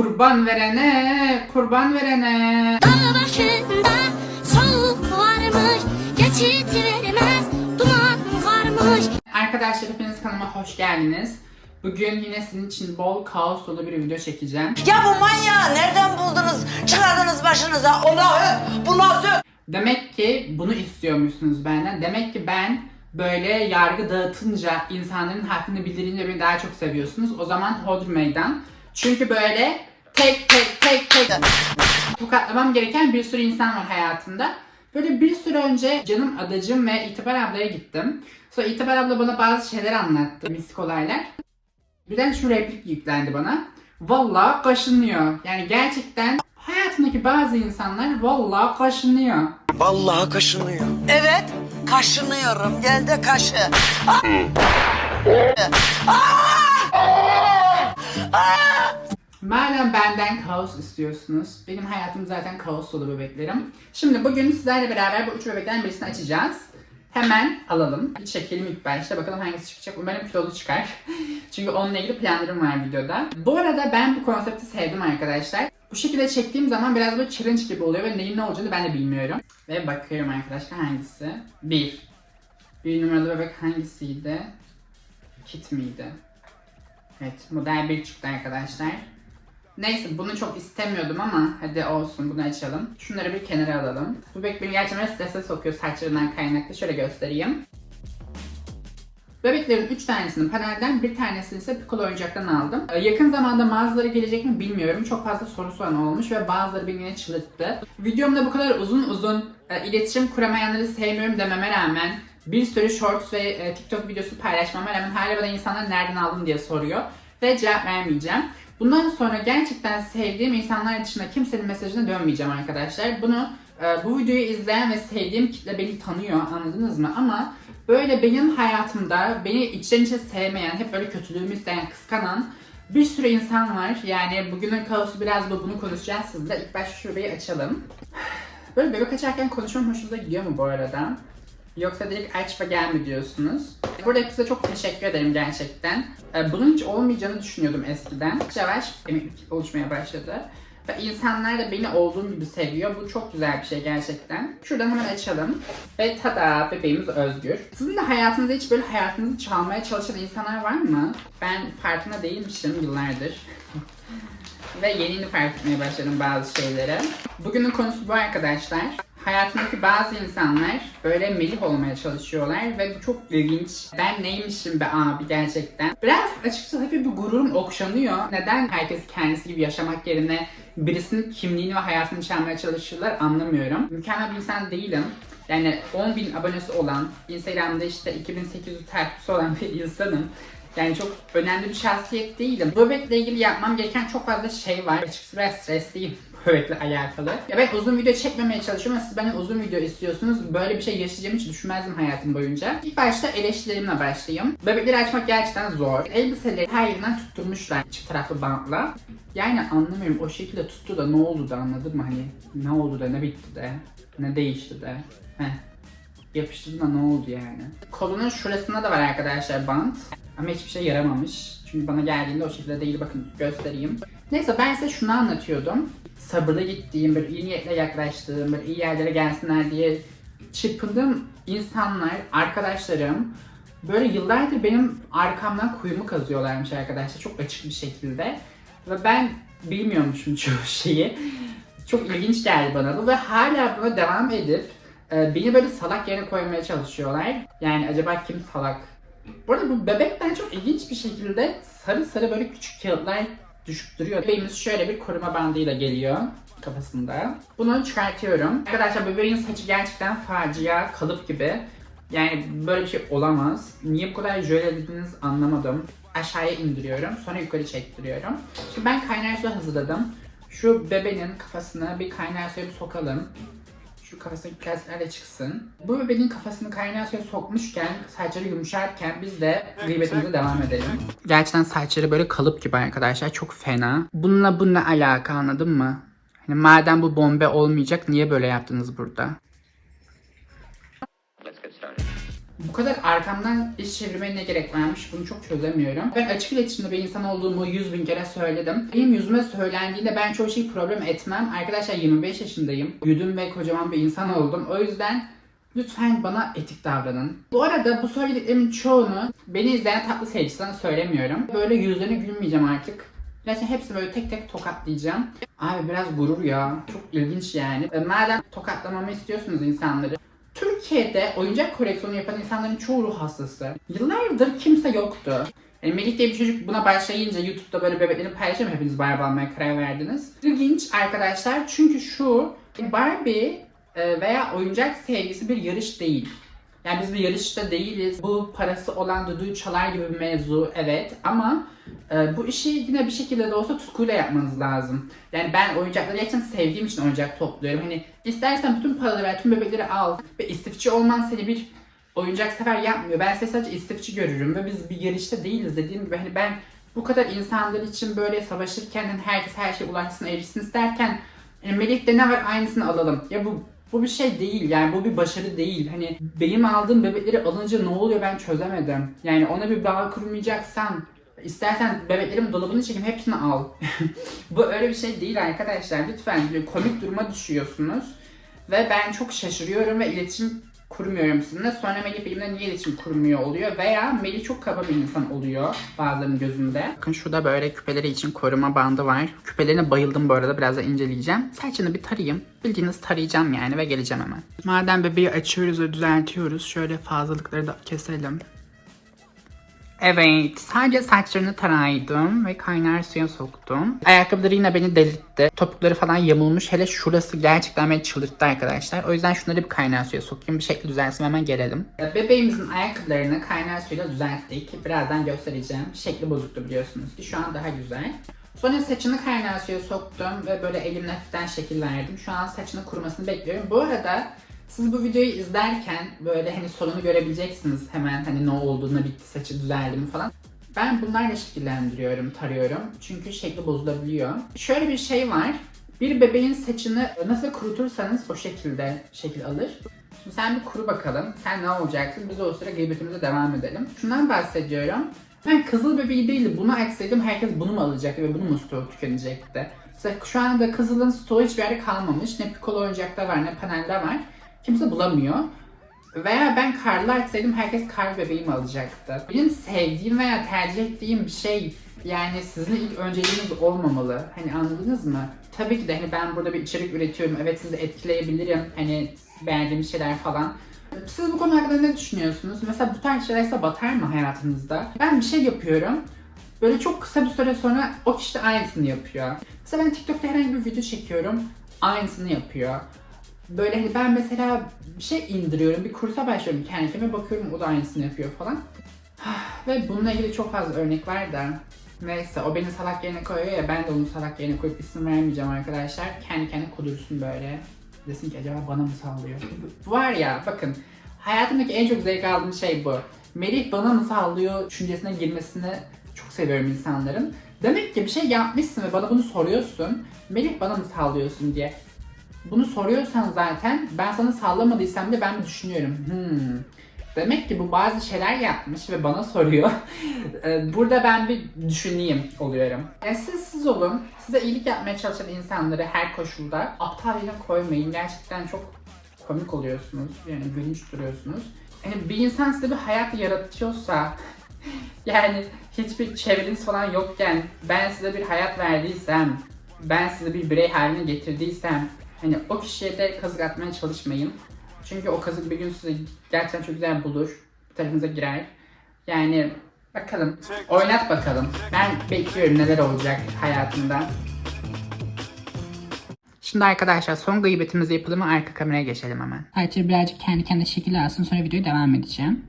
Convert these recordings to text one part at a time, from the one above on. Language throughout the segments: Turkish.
Kurban verene, kurban verene. Dağ başında soğuk varmış Geçit vermez duman varmış Arkadaşlar hepiniz kanalıma hoş geldiniz. Bugün yine sizin için bol kaos dolu bir video çekeceğim. Ya bu manyağı nereden buldunuz? Çıkardınız başınıza. Allah'ım bu nasıl? Demek ki bunu istiyormuşsunuz benden. Demek ki ben böyle yargı dağıtınca, insanların hakkını bildirince beni daha çok seviyorsunuz. O zaman hodr meydan. Çünkü böyle tek tek tek tek tokatlamam gereken bir sürü insan var hayatımda. Böyle bir süre önce canım adacım ve İtibar ablaya gittim. Sonra İtibar abla bana bazı şeyler anlattı, mistik olaylar. Birden şu replik yüklendi bana. Vallahi kaşınıyor. Yani gerçekten hayatımdaki bazı insanlar vallahi kaşınıyor. Vallahi kaşınıyor. Evet kaşınıyorum. Gel de kaşı. Madem benden kaos istiyorsunuz, benim hayatım zaten kaos dolu bebeklerim. Şimdi bugün sizlerle beraber bu üç bebekten birisini açacağız. Hemen alalım. Bir çekelim ilk başta. Bakalım hangisi çıkacak. Umarım kilolu çıkar. Çünkü onunla ilgili planlarım var videoda. Bu arada ben bu konsepti sevdim arkadaşlar. Bu şekilde çektiğim zaman biraz böyle challenge gibi oluyor ve neyin ne olacağını ben de bilmiyorum. Ve bakıyorum arkadaşlar hangisi? Bir. Bir numaralı bebek hangisiydi? Kit miydi? Evet model 1 çıktı arkadaşlar. Neyse bunu çok istemiyordum ama hadi olsun bunu açalım. Şunları bir kenara alalım. Bebek beni gerçekten strese sokuyor saçlarından kaynaklı. Şöyle göstereyim. Bebeklerin 3 tanesini panelden, bir tanesini ise Piccolo oyuncaktan aldım. Ee, Yakın zamanda mağazaları gelecek mi bilmiyorum. Çok fazla soru soran olmuş ve bazıları beni yine çıldırttı. Videomda bu kadar uzun uzun e, iletişim kuramayanları sevmiyorum dememe rağmen bir sürü shorts ve e, TikTok videosu paylaşmama rağmen hala bana insanlar nereden aldın diye soruyor. Ve cevap vermeyeceğim. Bundan sonra gerçekten sevdiğim insanlar dışında kimsenin mesajına dönmeyeceğim arkadaşlar. Bunu e, bu videoyu izleyen ve sevdiğim kitle beni tanıyor anladınız mı? Ama böyle benim hayatımda beni içten içe sevmeyen, hep böyle kötülüğümü isteyen, kıskanan bir sürü insan var. Yani bugünün kaosu biraz bu bunu konuşacağız sizle. İlk başta şurayı açalım. Böyle bebek açarken konuşmam hoşunuza gidiyor mu bu arada? Yoksa direkt aç ve gel mi diyorsunuz? Burada size çok teşekkür ederim gerçekten. Ee, Bunun hiç olmayacağını düşünüyordum eskiden. Yavaş emeklilik oluşmaya başladı. Ve insanlar da beni olduğum gibi seviyor. Bu çok güzel bir şey gerçekten. Şuradan hemen açalım. Ve tada bebeğimiz Özgür. Sizin de hayatınızda hiç böyle hayatınızı çalmaya çalışan insanlar var mı? Ben farkında değilmişim yıllardır. Ve yeni fark etmeye başladım bazı şeyleri. Bugünün konusu bu arkadaşlar. Hayatımdaki bazı insanlar böyle melih olmaya çalışıyorlar ve bu çok ilginç. Ben neymişim be abi gerçekten. Biraz açıkçası hafif bir gururum okşanıyor. Neden herkes kendisi gibi yaşamak yerine birisinin kimliğini ve hayatını çalmaya çalışırlar anlamıyorum. Mükemmel bir insan değilim. Yani 10 bin abonesi olan, Instagram'da işte 2800 takipçisi olan bir insanım. Yani çok önemli bir şahsiyet değilim. Bu bebekle ilgili yapmam gereken çok fazla şey var. Açıkçası biraz stresliyim bebekle alakalı. Ya ben uzun video çekmemeye çalışıyorum ama siz benden uzun video istiyorsunuz. Böyle bir şey yaşayacağımı hiç düşünmezdim hayatım boyunca. İlk başta eleştirilerimle başlayayım. Bebekleri açmak gerçekten zor. Elbiseleri her yerinden tutturmuşlar çift taraflı bantla. Yani anlamıyorum o şekilde tuttu da ne oldu da anladın mı hani ne oldu da ne bitti de ne değişti de. Heh. Yapıştırdı da ne oldu yani. Kolunun şurasında da var arkadaşlar bant. Ama hiçbir şey yaramamış. Çünkü bana geldiğinde o şekilde değil. Bakın göstereyim. Neyse ben size şunu anlatıyordum. Sabırlı gittiğim, böyle iyi niyetle yaklaştığım, böyle iyi yerlere gelsinler diye çırpındığım insanlar, arkadaşlarım böyle yıllardır benim arkamdan kuyumu kazıyorlarmış arkadaşlar. Çok açık bir şekilde. Ve ben bilmiyormuşum çoğu şeyi. Çok ilginç geldi bana bu ve hala buna devam edip e, beni böyle salak yerine koymaya çalışıyorlar. Yani acaba kim salak? Bu arada bu bebekten çok ilginç bir şekilde sarı sarı böyle küçük kağıtlar düşüp duruyor. Bebeğimiz şöyle bir koruma bandıyla geliyor kafasında. Bunu çıkartıyorum. Arkadaşlar bebeğin saçı gerçekten facia, kalıp gibi. Yani böyle bir şey olamaz. Niye bu kadar jöle dediniz anlamadım. Aşağıya indiriyorum. Sonra yukarı çektiriyorum. Şimdi ben kaynar su hazırladım. Şu bebeğin kafasına bir kaynar suya bir sokalım. Şu kafasındaki de çıksın. Bu bebeğin kafasını kaynar suya sokmuşken, saçları yumuşarken biz de gıybetimize devam edelim. Gerçekten saçları böyle kalıp gibi arkadaşlar. Çok fena. Bununla bununla alaka anladın mı? Hani madem bu bombe olmayacak niye böyle yaptınız burada? Bu kadar arkamdan iş çevirmeye ne gerek varmış bunu çok çözemiyorum. Ben açık iletişimde bir insan olduğumu yüz bin kere söyledim. Benim yüzüme söylendiğinde ben çoğu şeyi problem etmem. Arkadaşlar 25 yaşındayım. Büyüdüm ve kocaman bir insan oldum. O yüzden lütfen bana etik davranın. Bu arada bu söylediklerimin çoğunu beni izleyen tatlı seyircisinden söylemiyorum. Böyle yüzlerine gülmeyeceğim artık. Gerçekten hepsini böyle tek tek tokatlayacağım. Abi biraz gurur ya. Çok ilginç yani. Madem tokatlamamı istiyorsunuz insanları. Türkiye'de oyuncak koleksiyonu yapan insanların çoğu ruh hastası. Yıllardır kimse yoktu. Yani Melih diye bir çocuk buna başlayınca YouTube'da böyle bebeklerini paylaşıyor hepiniz Barbie almaya karar verdiniz. İlginç arkadaşlar çünkü şu Barbie e, veya oyuncak sevgisi bir yarış değil. Yani biz bir yarışta değiliz. Bu parası olan düdüğü çalar gibi bir mevzu evet ama e, bu işi yine bir şekilde de olsa tutkuyla yapmanız lazım. Yani ben oyuncakları gerçekten sevdiğim için oyuncak topluyorum. Hani istersen bütün paraları ver, tüm bebekleri al ve istifçi olman seni bir oyuncak sever yapmıyor. Ben seni sadece istifçi görürüm ve biz bir yarışta değiliz dediğim gibi hani ben bu kadar insanlar için böyle savaşırken hani herkes her şeye ulaşsın erişsin isterken e, Melih'te ne var aynısını alalım. Ya bu bu bir şey değil yani bu bir başarı değil. Hani benim aldığım bebekleri alınca ne oluyor ben çözemedim. Yani ona bir bağ kurmayacaksan istersen bebeklerimin dolabını çekeyim hepsini al. bu öyle bir şey değil arkadaşlar. Lütfen komik duruma düşüyorsunuz. Ve ben çok şaşırıyorum ve iletişim kurmuyorum sizinle. Sonra Melih benimle niye iletişim kurmuyor oluyor veya Melih çok kaba bir insan oluyor bazılarının gözünde. Bakın şurada böyle küpeleri için koruma bandı var. Küpelerine bayıldım bu arada biraz da inceleyeceğim. Saçını bir tarayayım. Bildiğiniz tarayacağım yani ve geleceğim hemen. Madem bebeği açıyoruz ve düzeltiyoruz şöyle fazlalıkları da keselim. Evet, sadece saçlarını taraydım ve kaynar suya soktum. Ayakkabıları yine beni delirtti. Topukları falan yamulmuş. Hele şurası gerçekten beni çıldırttı arkadaşlar. O yüzden şunları bir kaynar suya sokayım. Bir şekilde düzelsin hemen gelelim. Bebeğimizin ayakkabılarını kaynar suyla düzelttik. Birazdan göstereceğim. Şekli bozuktu biliyorsunuz ki. Şu an daha güzel. Sonra saçını kaynar suya soktum ve böyle elimle hafiften şekil verdim. Şu an saçının kurumasını bekliyorum. Bu arada siz bu videoyu izlerken böyle hani sonunu görebileceksiniz hemen hani ne olduğunu bitti saçı düzeldi mi falan. Ben bunlarla şekillendiriyorum, tarıyorum. Çünkü şekli bozulabiliyor. Şöyle bir şey var. Bir bebeğin saçını nasıl kurutursanız o şekilde şekil alır. Şimdi sen bir kuru bakalım. Sen ne olacaksın? Biz o sıra gıybetimize devam edelim. Şundan bahsediyorum. Ben kızıl bebeği değil bunu açsaydım herkes bunu mu alacaktı ve bunu mu stoğu tükenecekti? Mesela şu anda kızılın stoğu hiçbir yerde kalmamış. Ne pikolo oyuncakta var ne panelde var. Kimse bulamıyor. Veya ben karlı açsaydım herkes kar bebeğimi alacaktı. Benim sevdiğim veya tercih ettiğim bir şey yani sizin ilk önceliğiniz olmamalı. Hani anladınız mı? Tabii ki de hani ben burada bir içerik üretiyorum. Evet sizi etkileyebilirim. Hani beğendiğim şeyler falan. Siz bu konu hakkında ne düşünüyorsunuz? Mesela bu tarz şeyler size batar mı hayatınızda? Ben bir şey yapıyorum. Böyle çok kısa bir süre sonra o kişi de aynısını yapıyor. Mesela ben TikTok'ta herhangi bir video çekiyorum. Aynısını yapıyor. Böyle hani ben mesela bir şey indiriyorum, bir kursa başlıyorum kendi kendime bakıyorum o da aynısını yapıyor falan. Ve bununla ilgili çok fazla örnek var da. Neyse o beni salak yerine koyuyor ya ben de onu salak yerine koyup isim vermeyeceğim arkadaşlar. Kendi kendine kudursun böyle. Desin ki acaba bana mı sallıyor? Var ya bakın hayatımdaki en çok zevk aldığım şey bu. Melih bana mı sallıyor düşüncesine girmesini çok seviyorum insanların. Demek ki bir şey yapmışsın ve bana bunu soruyorsun. Melih bana mı sallıyorsun diye. Bunu soruyorsan zaten ben sana sallamadıysam da ben düşünüyorum. Hmm. Demek ki bu bazı şeyler yapmış ve bana soruyor. Ee, Burada ben bir düşüneyim oluyorum. Yani siz siz olun. Size iyilik yapmaya çalışan insanları her koşulda aptal yerine koymayın. Gerçekten çok komik oluyorsunuz. Yani gülünç duruyorsunuz. Yani bir insan size bir hayat yaratıyorsa yani hiçbir çevreniz falan yokken ben size bir hayat verdiysem, ben sizi bir birey haline getirdiysem hani o kişiye de kazık atmaya çalışmayın. Çünkü o kazık bir gün sizi gerçekten çok güzel bulur. Bir tarafınıza girer. Yani bakalım. Oynat bakalım. Ben bekliyorum neler olacak hayatında. Şimdi arkadaşlar son gıybetimizi yapalım arka kameraya geçelim hemen. Saçları birazcık kendi kendine şekil alsın sonra videoyu devam edeceğim.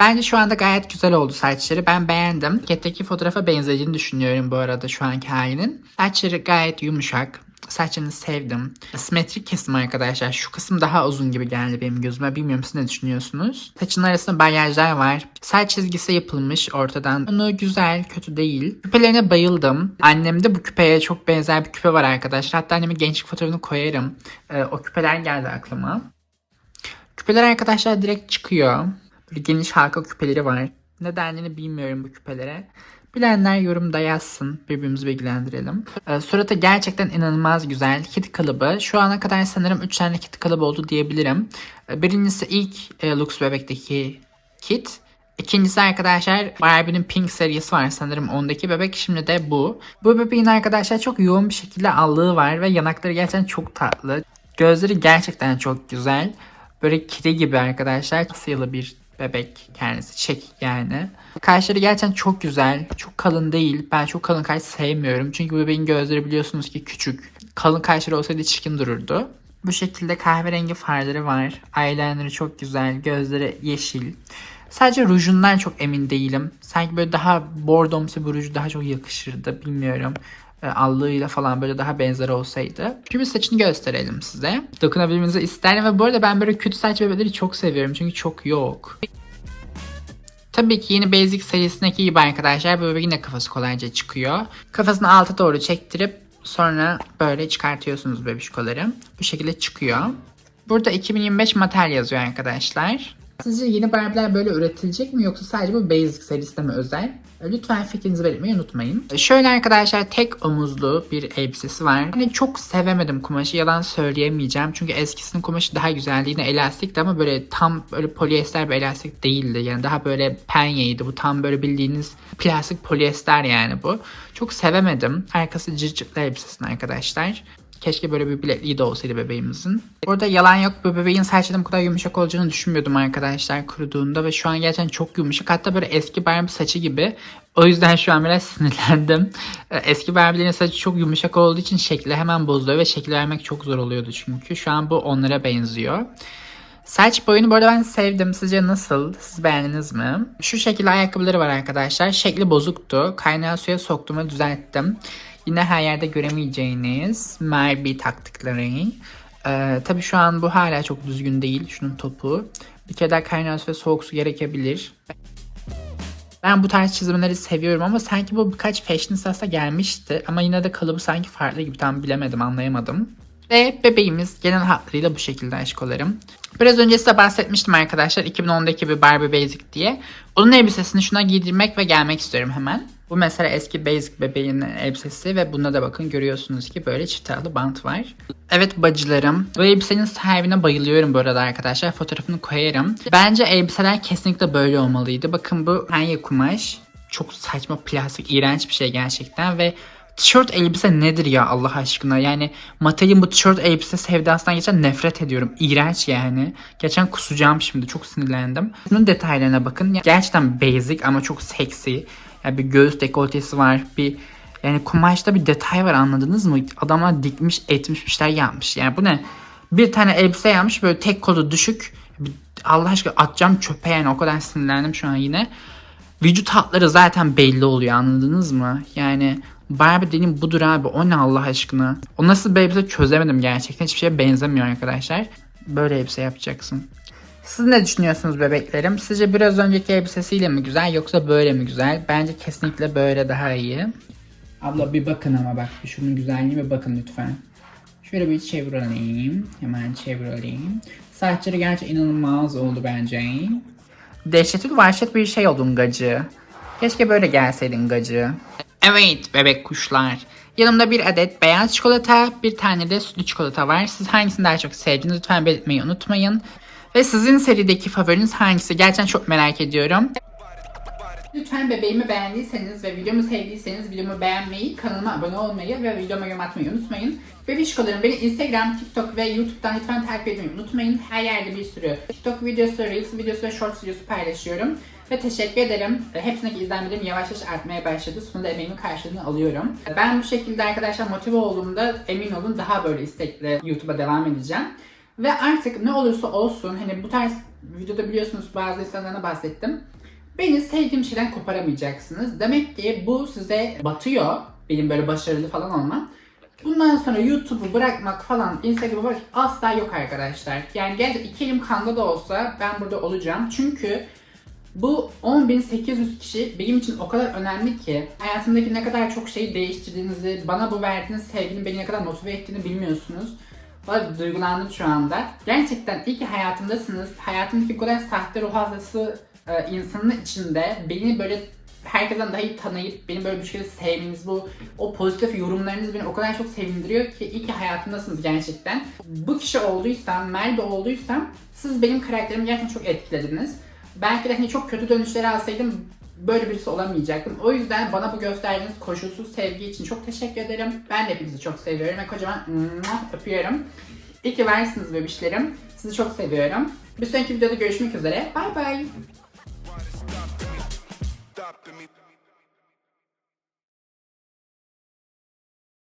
Bence şu anda gayet güzel oldu saçları. Ben beğendim. Ketteki fotoğrafa benzediğini düşünüyorum bu arada şu anki halinin. Saçları gayet yumuşak. Saçlarını sevdim. Simetrik kesim arkadaşlar. Şu kısım daha uzun gibi geldi benim gözüme. Bilmiyorum siz ne düşünüyorsunuz? Saçın arasında balyajlar var. Saç çizgisi yapılmış ortadan. Onu güzel, kötü değil. Küpelerine bayıldım. Annemde bu küpeye çok benzer bir küpe var arkadaşlar. Hatta annemin gençlik fotoğrafını koyarım. Ee, o küpeler geldi aklıma. Küpeler arkadaşlar direkt çıkıyor. Böyle geniş halka küpeleri var. Nedenini bilmiyorum bu küpelere. Bilenler yorumda yazsın. Birbirimizi bilgilendirelim. Ee, suratı gerçekten inanılmaz güzel. Kedi kalıbı. Şu ana kadar sanırım 3 tane kedi kalıbı oldu diyebilirim. Ee, birincisi ilk e, Lux bebekteki kit. İkincisi arkadaşlar Barbie'nin Pink serisi var sanırım ondaki bebek. Şimdi de bu. Bu bebeğin arkadaşlar çok yoğun bir şekilde allığı var ve yanakları gerçekten çok tatlı. Gözleri gerçekten çok güzel. Böyle kedi gibi arkadaşlar. Asyalı bir bebek kendisi. Çek yani. Kaşları gerçekten çok güzel. Çok kalın değil. Ben çok kalın kaş sevmiyorum. Çünkü bebeğin gözleri biliyorsunuz ki küçük. Kalın kaşları olsaydı çirkin dururdu. Bu şekilde kahverengi farları var. Eyeliner'ı çok güzel. Gözleri yeşil. Sadece rujundan çok emin değilim. Sanki böyle daha bordomsu bir ruj daha çok yakışırdı. Bilmiyorum. E, allığıyla falan böyle daha benzer olsaydı. Şimdi saçını gösterelim size. Dokunabilmenizi isterim ve bu arada ben böyle kötü saç bebekleri çok seviyorum çünkü çok yok. Tabii ki yeni Basic serisindeki gibi arkadaşlar bebeğin de kafası kolayca çıkıyor. Kafasını alta doğru çektirip sonra böyle çıkartıyorsunuz bebişkoları. Bu şekilde çıkıyor. Burada 2025 Mattel yazıyor arkadaşlar. Sizce yeni Barbie'ler böyle üretilecek mi yoksa sadece bu Basic serisine mi özel? E, Lütfen fikrinizi belirtmeyi unutmayın. Şöyle arkadaşlar tek omuzlu bir elbisesi var. Hani çok sevemedim kumaşı yalan söyleyemeyeceğim. Çünkü eskisinin kumaşı daha güzeldi. Yine elastikti ama böyle tam böyle polyester bir elastik değildi. Yani daha böyle penyeydi. Bu tam böyle bildiğiniz plastik polyester yani bu. Çok sevemedim. Arkası cırcıklı elbisesini arkadaşlar. Keşke böyle bir bilekliği de olsaydı bebeğimizin. Burada yalan yok bu bebeğin saçlarının bu kadar yumuşak olacağını düşünmüyordum arkadaşlar kuruduğunda ve şu an gerçekten çok yumuşak. Hatta böyle eski Barbie saçı gibi. O yüzden şu an biraz sinirlendim. Ee, Eski Barbie'lerin saçı çok yumuşak olduğu için şekli hemen bozuluyor ve şekil vermek çok zor oluyordu çünkü. Şu an bu onlara benziyor. Saç boyunu bu arada ben sevdim. Sizce nasıl? Siz beğendiniz mi? Şu şekilde ayakkabıları var arkadaşlar. Şekli bozuktu. Kaynağı suya soktuğumu düzelttim. Yine her yerde göremeyeceğiniz Merbi taktıkları. Ee, tabii şu an bu hala çok düzgün değil. Şunun topu. Bir kere daha kaynağı su ve soğuk su gerekebilir. Ben bu tarz çizimleri seviyorum ama sanki bu birkaç Fashion Sas'a gelmişti. Ama yine de kalıbı sanki farklı gibi tam bilemedim anlayamadım. Ve bebeğimiz genel hatlarıyla bu şekilde aşkolarım. Biraz önce size bahsetmiştim arkadaşlar 2010'daki bir Barbie Basic diye. Onun elbisesini şuna giydirmek ve gelmek istiyorum hemen. Bu mesela eski Basic bebeğin elbisesi ve bunda da bakın görüyorsunuz ki böyle çift taraflı bant var. Evet bacılarım. Bu elbisenin sahibine bayılıyorum bu arada arkadaşlar. Fotoğrafını koyarım. Bence elbiseler kesinlikle böyle olmalıydı. Bakın bu penye kumaş. Çok saçma plastik iğrenç bir şey gerçekten ve Tişört elbise nedir ya Allah aşkına? Yani Mattel'in bu tişört elbise sevdasından geçen nefret ediyorum. İğrenç yani. Geçen kusacağım şimdi. Çok sinirlendim. Bunun detaylarına bakın. Gerçekten basic ama çok seksi. Yani bir göğüs dekoltesi var. Bir yani kumaşta bir detay var anladınız mı? Adamlar dikmiş etmiş bir şeyler yapmış. Yani bu ne? Bir tane elbise yapmış böyle tek kolu düşük. Allah aşkına atacağım çöpe yani o kadar sinirlendim şu an yine. Vücut hatları zaten belli oluyor anladınız mı? Yani Barbie dediğim budur abi. O ne Allah aşkına? O nasıl bir elbise çözemedim gerçekten. Hiçbir şeye benzemiyor arkadaşlar. Böyle elbise yapacaksın. Siz ne düşünüyorsunuz bebeklerim? Sizce biraz önceki elbisesiyle mi güzel yoksa böyle mi güzel? Bence kesinlikle böyle daha iyi. Abla bir bakın ama bak şunun güzelliğine bir bakın lütfen. Şöyle bir çevirelim. Hemen çevirelim. Saçları gerçekten inanılmaz oldu bence. Dehşetli vahşet bir şey oldun gacı. Keşke böyle gelseydin gacı. Evet bebek kuşlar. Yanımda bir adet beyaz çikolata, bir tane de sütlü çikolata var. Siz hangisini daha çok sevdiniz lütfen belirtmeyi unutmayın. Ve sizin serideki favoriniz hangisi? Gerçekten çok merak ediyorum. Lütfen bebeğimi beğendiyseniz ve videomu sevdiyseniz videomu beğenmeyi, kanalıma abone olmayı ve videoma yorum atmayı unutmayın. Bebişkolarım beni Instagram, TikTok ve YouTube'dan lütfen takip etmeyi unutmayın. Her yerde bir sürü TikTok videosu, Reels videosu ve Shorts videosu paylaşıyorum. Ve teşekkür ederim. Hepsindeki izlenmelerim yavaş yavaş artmaya başladı. Sonunda emeğimin karşılığını alıyorum. Ben bu şekilde arkadaşlar motive olduğumda emin olun daha böyle istekli YouTube'a devam edeceğim. Ve artık ne olursa olsun hani bu tarz videoda biliyorsunuz bazı insanlarına bahsettim. Beni sevdiğim şeyden koparamayacaksınız. Demek ki bu size batıyor. Benim böyle başarılı falan olmam. Bundan sonra YouTube'u bırakmak falan, Instagram'ı bırakmak asla yok arkadaşlar. Yani gerçekten iki elim kanda da olsa ben burada olacağım. Çünkü bu 10.800 kişi benim için o kadar önemli ki hayatımdaki ne kadar çok şeyi değiştirdiğinizi, bana bu verdiğiniz sevginin beni ne kadar motive ettiğini bilmiyorsunuz. Valla duygulandım şu anda. Gerçekten iyi ki hayatımdasınız. Hayatımdaki bu sahte ruh hastası e, insanın içinde beni böyle herkesten daha iyi tanıyıp beni böyle bir şekilde sevmeniz, bu o pozitif yorumlarınız beni o kadar çok sevindiriyor ki iyi ki hayatımdasınız gerçekten. Bu kişi olduysam, Merve olduysam siz benim karakterimi gerçekten çok etkilediniz. Belki de hani çok kötü dönüşleri alsaydım böyle birisi olamayacaktım. O yüzden bana bu gösterdiğiniz koşulsuz sevgi için çok teşekkür ederim. Ben de hepinizi çok seviyorum ve kocaman öpüyorum. İyi ki varsınız bebişlerim. Sizi çok seviyorum. Bir sonraki videoda görüşmek üzere. Bay bay.